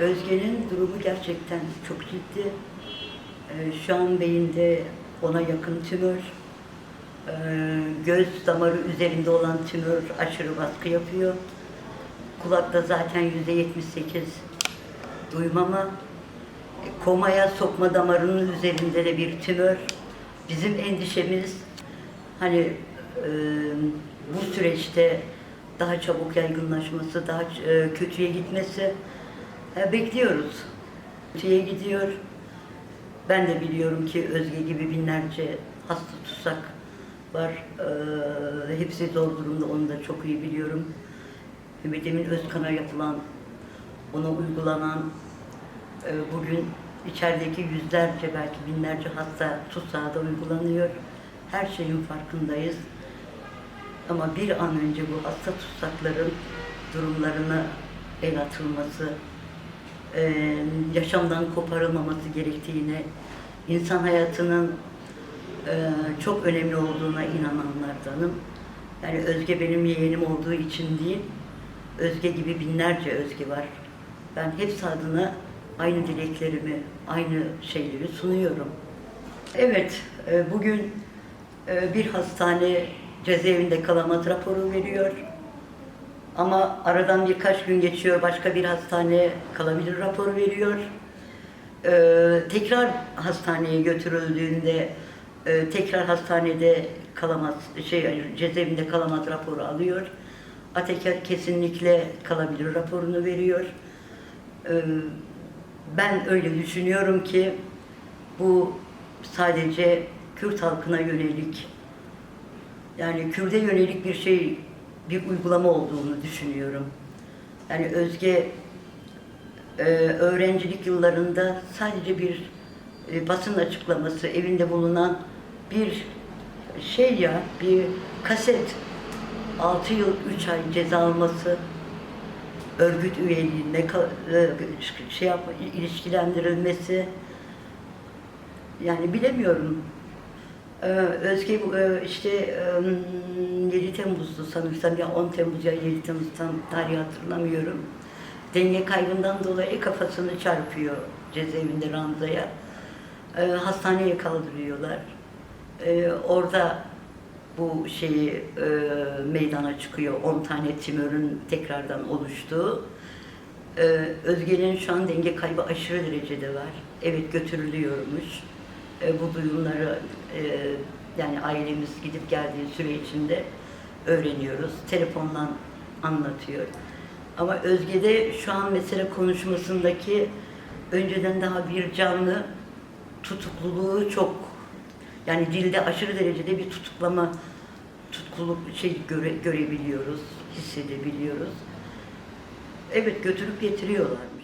Özge'nin durumu gerçekten çok ciddi. Ee, Şu an beyinde ona yakın tümör. Ee, Göz damarı üzerinde olan tümör aşırı baskı yapıyor. Kulakta zaten yüzde 78 duymama. E, Komaya sokma damarının üzerinde de bir tümör. Bizim endişemiz hani e, bu süreçte daha çabuk yaygınlaşması, daha e, kötüye gitmesi bekliyoruz. Kötüye gidiyor. Ben de biliyorum ki Özge gibi binlerce hasta tutsak var. E, hepsi zor durumda, onu da çok iyi biliyorum. Ümit Özkan'a yapılan, ona uygulanan, e, bugün içerideki yüzlerce belki binlerce hasta tutsağı uygulanıyor. Her şeyin farkındayız. Ama bir an önce bu hasta tutsakların durumlarına el atılması, e, yaşamdan koparılmaması gerektiğine, insan hayatının e, çok önemli olduğuna inananlardanım. Yani Özge benim yeğenim olduğu için değil, Özge gibi binlerce Özge var. Ben hepsi adına aynı dileklerimi, aynı şeyleri sunuyorum. Evet, e, bugün e, bir hastane cezaevinde kalamat raporu veriyor. Ama aradan birkaç gün geçiyor, başka bir hastane kalabilir raporu veriyor. Ee, tekrar hastaneye götürüldüğünde e, tekrar hastanede kalamaz, şey cezaevinde kalamaz raporu alıyor. Ateker kesinlikle kalabilir raporunu veriyor. Ee, ben öyle düşünüyorum ki bu sadece Kürt halkına yönelik yani Kürt'e yönelik bir şey, bir uygulama olduğunu düşünüyorum. Yani Özge e, öğrencilik yıllarında sadece bir e, basın açıklaması, evinde bulunan bir şey ya, bir kaset, 6 yıl 3 ay ceza alması, örgüt üyeliğine e, şey yapma, ilişkilendirilmesi, yani bilemiyorum. Özge işte e, 7 Temmuz'du sanırsam ya 10 Temmuz ya 7 Temmuz tam tarihi hatırlamıyorum. Denge kaybından dolayı kafasını çarpıyor cezaevinde ranzaya. Ee, hastaneye kaldırıyorlar. Ee, orada bu şeyi e, meydana çıkıyor. 10 tane tümörün tekrardan oluştuğu. Ee, Özge'nin şu an denge kaybı aşırı derecede var. Evet götürülüyormuş. Ee, bu duyumları e, yani ailemiz gidip geldiği süre içinde öğreniyoruz. Telefondan anlatıyor. Ama Özge'de şu an mesela konuşmasındaki önceden daha bir canlı tutukluluğu çok yani dilde aşırı derecede bir tutuklama tutkuluk şey göre, görebiliyoruz, hissedebiliyoruz. Evet götürüp getiriyorlarmış.